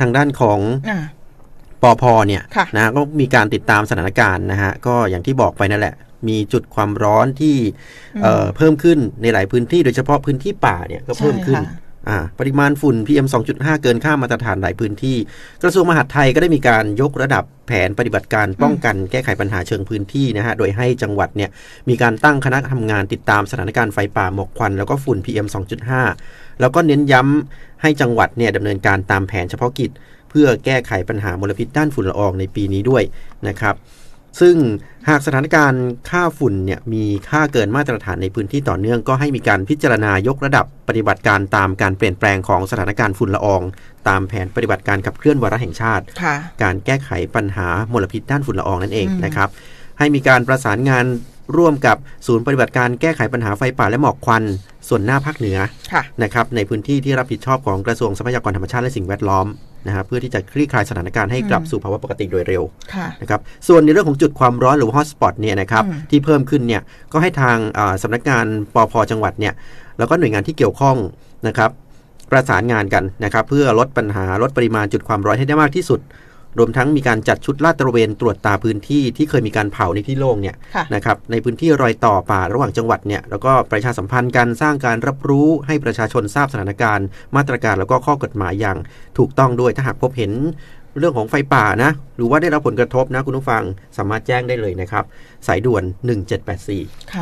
ทางด้านของอ่าปอพเนี่ยค่ะนะก็มีการติดตามสถานการณ์นะฮะก็อย่างที่บอกไปนั่นแหละ มีจุดความร้อนที่เอ่อเพิ่มขึ้นในหลายพื้นที่โดยเฉพาะพื้นที่ป่าเนี่ยก็เพิ่มขึ้นใช่ค่ะอ่า ปริมาณฝุ่น PM 2.5 เกินค่ามาตรฐานหลายพื้นที่ กระทรวงมหาดไทยก็ได้มีการยกระดับแผนปฏิบัติการป้องกันแก้ไขปัญหาเชิงพื้นที่นะฮะ โดยให้จังหวัดเนี่ยมีการตั้งคณะทำงานติดตามสถานการณ์ไฟป่าหมอกควัน แล้วก็ฝุ่น PM 2.5 แล้วก็เน้นย้ำให้จังหวัดเนี่ยดำเนินการตามแผนเฉพาะกิจ เพื่อแก้ไขปัญหามลพิษด้านฝุ่นละอองในปีนี้ด้วยนะครับ ซึ่งหากสถานการณ์ค่าฝุ่นเนี่ยมีค่าเกินมาตรฐานในพื้นที่ต่อเนื่องก็ให้มีการพิจารณายกระดับปฏิบัติการตามการเปลี่ยนแปลงของสถานการณ์ฝุ่นละออง ตามแผนปฏิบัติการขับเคลื่อนวาระแห่งชาติค่ะการแก้ไขปัญหา มลพิษด้านฝุ่นละอองนั่นเองอืมนะครับให้มีการประสานงาน ร่วมกับศูนย์ปฏิบัติการแก้ไขปัญหาไฟป่าและหมอกควัน ส่วนหน้าภาคเหนือค่ะนะครับในพื้นที่ที่รับผิดชอบของกระทรวงทรัพยากรธรรมชาติและสิ่งแวดล้อมนะครับเพื่อที่จะคลี่คลายสถานการณ์ให้กลับอืมสู่ภาวะปกติโดยเร็วค่ะนะครับส่วนในเรื่องของจุดความร้อนหรือว่าฮอตสปอตเนี่ยนะครับอืมที่เพิ่มขึ้นเนี่ยก็ให้ทางอ่าสำนักงานปอพจังหวัดเนี่ยแล้วก็หน่วยงานที่เกี่ยวข้องนะครับประสานงานกันนะครับเพื่อลดปัญหาลดปริมาณจุดความร้อนให้ได้มากที่สุด รวมทั้งมีการจัดชุดลาดตระเวนตรวจตาพื้นที่ที่เคยมีการเผาในที่โล่งเนี่ยค่ะนะครับในพื้นที่รอยต่อป่าระหว่างจังหวัดเนี่ยแล้วก็ประชาสัมพันธ์การสร้างการรับรู้ให้ประชาชนทราบสถานการณ์ มาตรการแล้วก็ข้อกฎหมายอย่างถูกต้องด้วยถ้าหากพบเห็นเรื่องของไฟป่านะ หรือว่าได้รับผลกระทบนะคุณผู้ฟังสามารถแจ้งได้เลยนะครับ สายด่วน 1784ค่ะ